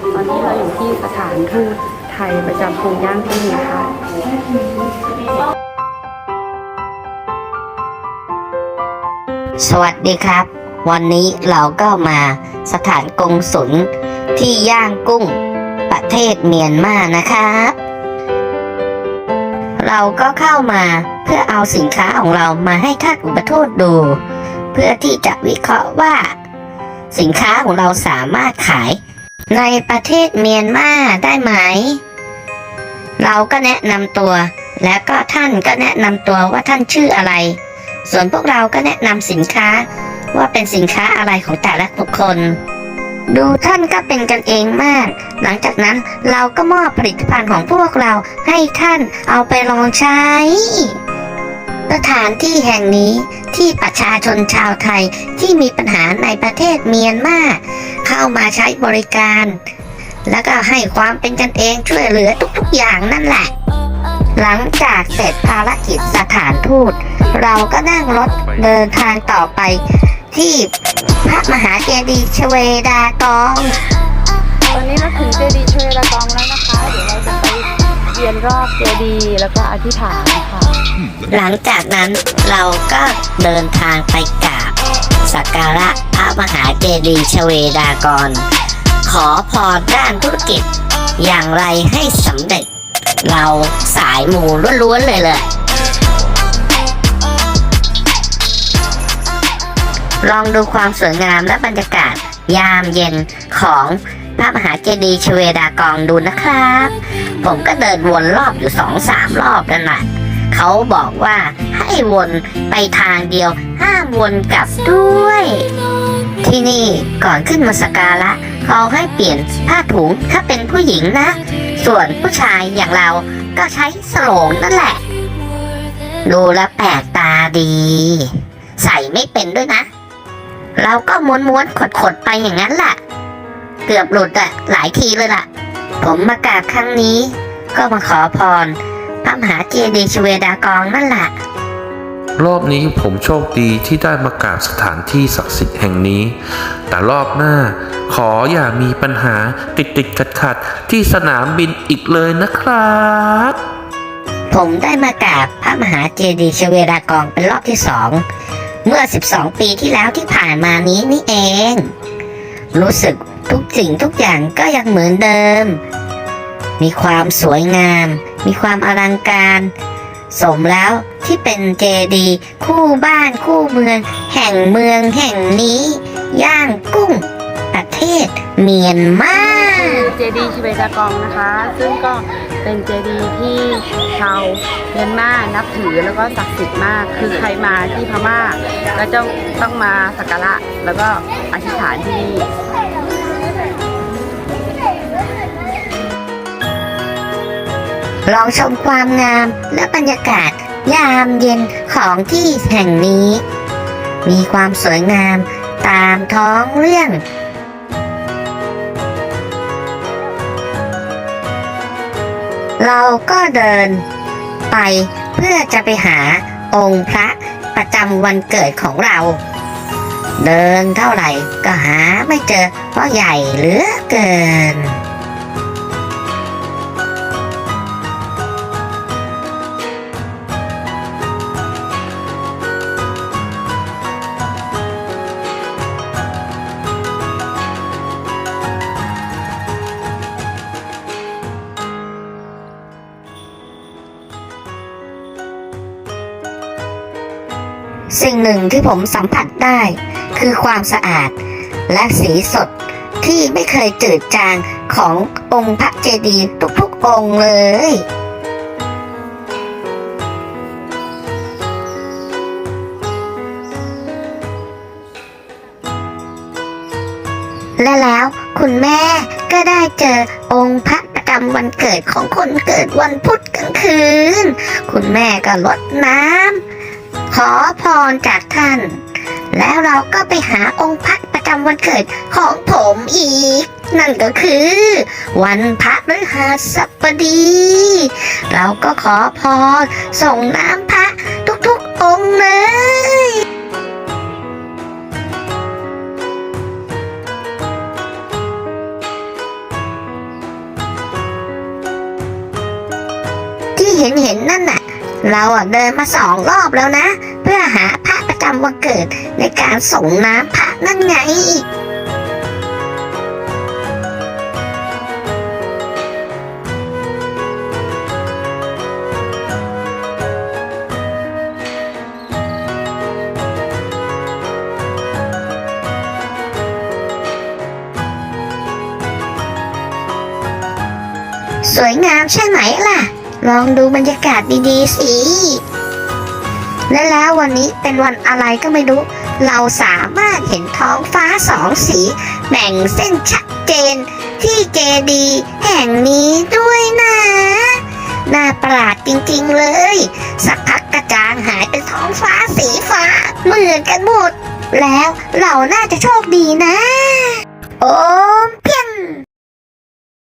ตอนนี้เราอยู่ที่สถานทูตไทยประจำกรุงย่างกุ้งนะคะสวัสดีครับ วันนี้เราก็มาสถานกงสุลที่ย่างกุ้ง ประเทศเมียนมานะครับเราก็เข้ามาเพื่อเอาสินค้าของเรามาให้ท่านอุปทูตดู เพื่อที่จะวิเคราะห์ว่า สินค้าของเราสามารถขาย ในประเทศเมียนมาได้ไหม เราก็แนะนำตัว แล้วก็ท่านก็แนะนำตัวว่าท่านชื่ออะไร ส่วนพวกเราก็แนะนำสินค้าว่าเป็นสินค้าอะไรของแต่ละบุคคล ดูท่านก็เป็นกันเองมาก หลังจากนั้นเราก็มอบผลิตภัณฑ์ของพวกเราให้ท่านเอาไปลองใช้ สถานที่แห่งนี้ ที่ประชาชนชาวไทยที่มีปัญหาในประเทศเมียนมาเข้ามาใช้บริการ แล้วก็ให้ความเป็นกันเองช่วยเหลือทุกๆอย่างนั่นแหละ หลังจากเสร็จภารกิจสถานทูต เราก็นั่งรถเดินทางต่อไป ที่พระมหาเจดีย์ชเวดากอง ตอนนี้เราถึงเจดีย์ชเวดากอง รอบเจดีย์แล้วก็อธิษฐานค่ะ หลังจากนั้นเราก็เดินทางไปกราบสักการะพระมหาเจดีย์ชเวดากร ขอพรด้านธุรกิจ อย่างไรให้สำเร็จ เราสายหมูล้วนๆเลยเลยลองดูความสวยงามและบรรยากาศ ยามเย็นของ พระมหาเจดีย์ชเวดากองดูนะครับ ผมก็เดินวนรอบอยู่สองสามรอบนั่นแหละเขาบอกว่าให้วนไปทางเดียว ห้ามวนกลับด้วย ที่นี่ก่อนขึ้นมาสการะเขาให้เปลี่ยนผ้าถุงถ้าเป็นผู้หญิงนะ ส่วนผู้ชายอย่างเราก็ใช้สโลงนั่นแหละ ดูแลแปลกตาดี ใส่ไม่เป็นด้วยนะ เราก็ม้วนๆขดๆไปอย่างนั้นแหละ เกือบหลุดอะหลายทีเลยล่ะ ผมมากราบครั้งนี้ ก็มาขอพรพระมหาเจดีย์ชเวดากองนั่นแหละรอบนี้ผมโชคดีที่ได้มากราบสถานที่ศักดิ์สิทธิ์แห่งนี้ แต่รอบหน้าขออย่ามีปัญหาติดติดขัดขัดๆที่สนามบินอีกเลยนะครับ ผมได้มากราบพระมหาเจดีย์ชเวดากองเป็นรอบที่สอง เมื่อ 12 ปีที่แล้วที่ผ่านมานี้นี่เอง รู้สึก ทุกสิ่งทุกอย่างก็ยังเหมือนเดิม มีความสวยงาม มีความอลังการ สมแล้วที่เป็นเจดีย์คู่บ้านคู่เมือง แห่งเมืองแห่งนี้ ย่างกุ้ง ประเทศเมียนมาคือเจดีย์ชเวดากองนะคะ ซึ่งก็เป็นเจดีย์ที่ชาวเมียนมานับถือแล้วก็ศักดิ์สิทธิ์มาก คือใครมาที่พม่าก็จะต้องมาสักการะแล้วก็อธิษฐานที่นี่ ลองชมความงามและบรรยากาศยามเย็นของที่แห่งนี้ มีความสวยงามตามท้องเรื่องเราก็เดินไปเพื่อจะไปหาองค์พระประจำวันเกิดของเรา เดินเท่าไหร่ก็หาไม่เจอเพราะใหญ่เหลือเกิน สิ่งหนึ่งที่ผมสัมผัสได้ คือความสะอาด และสีสดที่ไม่เคยจืดจางขององค์พระเจดีย์ทุกๆองค์เลยและแล้วคุณแม่ก็ได้เจอองค์พระประจำวันเกิดของคนเกิดวันพุธกลางคืน คุณแม่ก็ลดน้ำ ขอพรจากท่าน แล้วเราก็ไปหาองค์พระประจำวันเกิดของผมอีก นั่นก็คือ วันพระฤหัสบดี เราก็ขอพรส่งน้ำพระทุกๆองค์เลยที่เห็นเห็นนั่นน่ะ เราอะเดินมาสองรอบแล้วนะ เพื่อหาพระประจำวันเกิดในการส่งน้ำพระนั่นไงสวยงามใช่ไหมล่ะ ลองดูบรรยากาศดีๆสิ และแล้ววันนี้เป็นวันอะไรก็ไม่รู้ เราสามารถเห็นท้องฟ้าสองสีแบ่งเส้นชัดเจนที่เจดีแห่งนี้ด้วยนะ น่าประหลาดจริงๆเลย สักพักกระจางหายเป็นท้องฟ้าสีฟ้า เหมือนกันหมด แล้วเราน่าจะโชคดีนะ โอ้